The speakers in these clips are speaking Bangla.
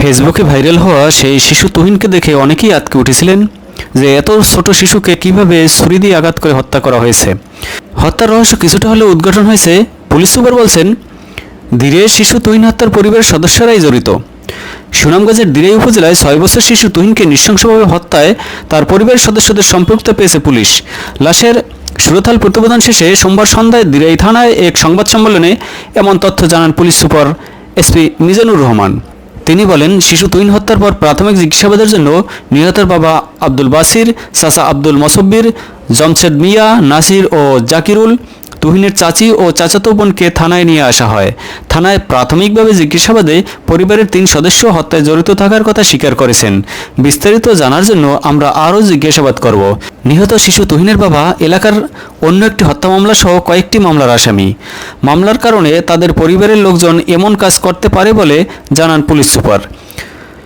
ফেসবুকে ভাইরাল হওয়া সেই শিশু তুহিনকে দেখে অনেকেই আতকে উঠেছিলেন যে এত ছোট শিশুকে কীভাবে ছুরি দিয়ে আঘাত করে হত্যা করা হয়েছে। হত্যার রহস্য কিছুটা হলেও উদ্ঘাটন হয়েছে, পুলিশ সুপার বলছেন, ধীরে শিশু তুহিন হত্যার পরিবারের সদস্যরাই জড়িত। সুনামগঞ্জের দিরাই উপজেলায় ছয় বছর শিশু তুহিনকে নৃশংসভাবে হত্যায় তার পরিবারের সদস্যদের সম্পৃক্ত পেয়েছে পুলিশ। লাশের সুরতাল প্রতিবেদন শেষে সোমবার সন্ধ্যায় দিরাই থানায় এক সংবাদ সম্মেলনে এমন তথ্য জানান police super SP Mizanur Rahman. তিনি বলেন, শিশু তুইন হত্যার পর প্রাথমিক জিজ্ঞাসাবাদের জন্য নিহতের বাবা আব্দুল বাসির সাসা আব্দুল মসব্বির, জমশেদ মিয়া, নাসির ও জাকিরুল তুহিনের চাচি ও চাচাতো বোনকে থানায় নিয়ে আসা হয়। থানায় প্রাথমিকভাবে জিজ্ঞাসাবাদে পরিবারের তিন সদস্য হত্যায় জড়িত থাকার কথা স্বীকার করেছেন। বিস্তারিত জানার জন্য আমরা আরও জিজ্ঞাসাবাদ করব। নিহত শিশু তুহিনের বাবা এলাকার অন্য একটি হত্যা মামলা সহ কয়েকটি মামলার আসামি। মামলার কারণে তাদের পরিবারের লোকজন এমন কাজ করতে পারে বলে জানান পুলিশ সুপার।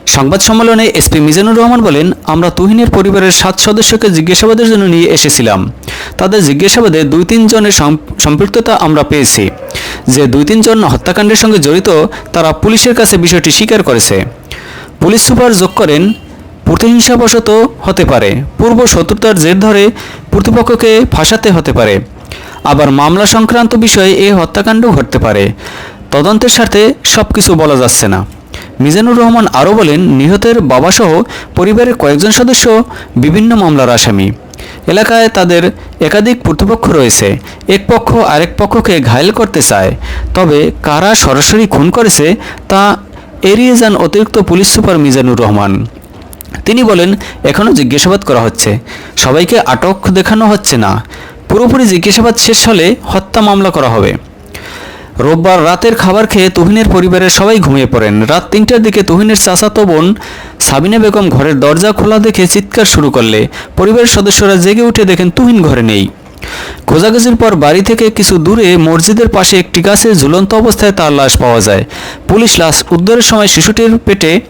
সংবাদ সম্মেলনে এসপি মিজানুর রহমান বলেন, আমরা তুহিনের পরিবারের সাত সদস্যকে জিজ্ঞাসাবাদের জন্য নিয়ে এসেছিলাম। তাদের জিজ্ঞাসাবাদে দুই তিনজনের সম- সম্পৃক্ততা আমরা পেয়েছি। যে দুই তিনজন হত্যাকাণ্ডের সঙ্গে জড়িত, তারা পুলিশের কাছে বিষয়টি স্বীকার করেছে। পুলিশ সুপার যোগ করেন, প্রতিহিংসাবশত হতে পারে। পূর্ব শত্রুতার জের ধরে প্রতিপক্ষকে ফাঁসাতে হতে পারে। আবার মামলা সংক্রান্ত বিষয়ে এ হত্যাকাণ্ড ঘটতে পারে। তদন্তের স্বার্থে সব কিছু বলা যাচ্ছে না। মিজানুর রহমান আরও বলেন, নিহতের বাবাসহ পরিবারের কয়েকজন সদস্য, বিভিন্ন মামলার আসামি। এলাকায় তাদের একাধিক প্রতিপক্ষ রয়েছে। এক পক্ষ আরেক পক্ষকে ঘায়েল করতে চায়। তবে কারা সরাসরি খুন করেছে, তা এড়িয়ে যান অতিরিক্ত পুলিশ সুপার মিজানুর রহমান। তিনি বলেন, এখনও জিজ্ঞাসাবাদ করা হচ্ছে। সবাইকে আটক দেখানো হচ্ছে না। পুরোপুরি জিজ্ঞাসাবাদ শেষ হলে হত্যা মামলা করা হবে। রোববার রাতের খাবার খেয়ে তুহিনের পরিবারের সবাই ঘুমিয়ে পড়েন। রাত তিনটার দিকে তুহিনের চাচাতো বোন সাবিনা বেগম ঘরের দরজা খোলা দেখে চিৎকার শুরু করলে। পরিবারের সদস্যরা জেগে উঠে দেখেন তুহিন ঘরে নেই। খোঁজাখুঁজির পর বাড়ি থেকে কিছু দূরে মসজিদের পাশে একটি গাছে ঝুলন্ত অবস্থায় তার লাশ পাওয়া যায়। পুলিশ লাশ উদ্ধারের সময় শিশুটির পেটে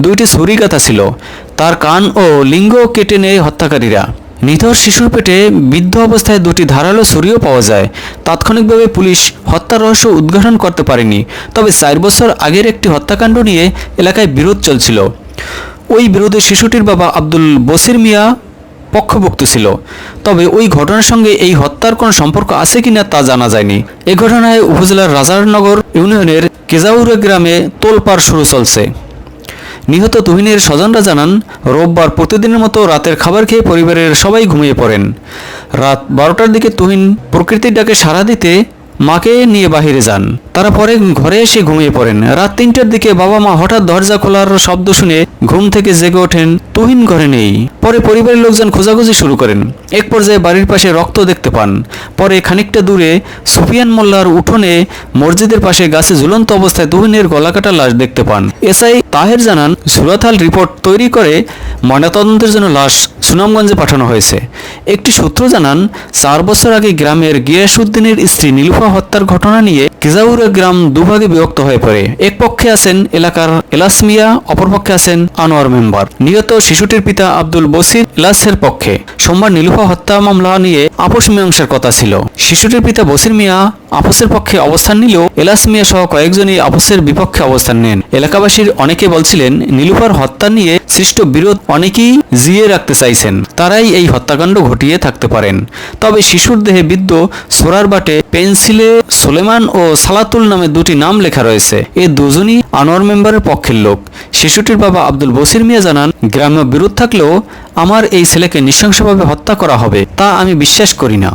দুইটি ছুরি গাঁথা ছিল। তার কান ও লিঙ্গ কেটে নেয় হত্যাকারীরা। নিথর শিশুর পেটে বিদ্ধ অবস্থায় দুটি ধারালো ছুরিও পাওয়া যায়। তাৎক্ষণিকভাবে পুলিশ হত্যার রহস্য উদ্ঘাটন করতে পারেনি, তবে চার বছর আগের একটি হত্যাকাণ্ড নিয়ে এলাকায় বিরোধ চলছিল। ওই বিরোধে শিশুটির বাবা আব্দুল বসির মিয়া পক্ষভুক্ত ছিল। তবে ওই ঘটনার সঙ্গে এই হত্যার কোনো সম্পর্ক আছে কিনা তা জানা যায়নি। এ ঘটনায় উপজেলার রাজারনগর ইউনিয়নের কেজাউরে গ্রামে তোলপাড় শুরু চলছে। নিহত তুহিনের স্বজনরা জানান, রোববার প্রতিদিনের মতো রাতের খাবার খেয়ে পরিবারের সবাই ঘুমিয়ে পড়েন। রাত বারোটার দিকে তুহিন প্রকৃতির ডাকে সাড়া দিতে মাকে নিয়ে বাহিরে যান। তারা পরে ঘরে এসে ঘুমিয়ে পড়েন। রাত তিনটার দিকে বাবা মা হঠাৎ দরজা খোলার শব্দ শুনে ঘুম থেকে জেগে ওঠেন তুহিন ঘরে নেই। পরে পরিবারের লোকজন খোঁজাখুঁজি শুরু করেন। এক পর্যায়ে বাড়ির পাশে রক্ত দেখতে পান। পরে খানিকটা দূরে সুফিয়ান মোল্লার উঠোনে মসজিদের পাশে গাছে ঝুলন্ত অবস্থায় তুহিনের গলাকাটা লাশ দেখতে পান। এসআই তাহের জানান সুরাথাল রিপোর্ট তৈরি করে ময়নাতদন্তের জন্য লাশ সুনামগঞ্জে পাঠানো হয়েছে। একটি সূত্র জানান, চার বছর আগে গ্রামের গিয়াসুদ্দিনের স্ত্রী নীলুফা হত্যার ঘটনা নিয়ে কিজাউরা গ্রাম দুভাগে বিভক্ত হয়ে পড়ে। এক পক্ষে আছেন এলাকার এলাসমিয়া, অপর অপরপক্ষে আছেন আনোয়ার মেম্বার। নিহত শিশুটির পিতা আব্দুল বসির এলাসের পক্ষে। সোমবার নীলুফা হত্যা মামলা নিয়ে আপোষ মীমাংসার কথা ছিল। শিশুটির পিতা বসির মিয়া আপোষের পক্ষে অবস্থান নিলেও এলাস মিয়া সহ কয়েকজনই আপোষের বিপক্ষে অবস্থান নেন। এলাকাবাসীর অনেকে বলছিলেন, নীলুফার হত্যা নিয়ে সৃষ্ট বিরোধ অনেকেই জিয়ে রাখতে চাইছেন। তারাই এই হত্যাকাণ্ড ঘটিয়ে থাকতে পারেন। তবে শিশুর দেহে বিদ্ধ সোরার বাটে পেন্সিলে সোলেমান ও সালাতুল নামে দুটি নাম লেখা রয়েছে। এ দুজনই আনোয়ার মেম্বারের পক্ষের লোক। শিশুটির বাবা আব্দুল বসির মিয়া জানান গ্রাম্য বিরোধ থাকলেও আমার এই ছেলেকে নৃশংসভাবে হত্যা করা হবে তা আমি বিশ্বাস করি না।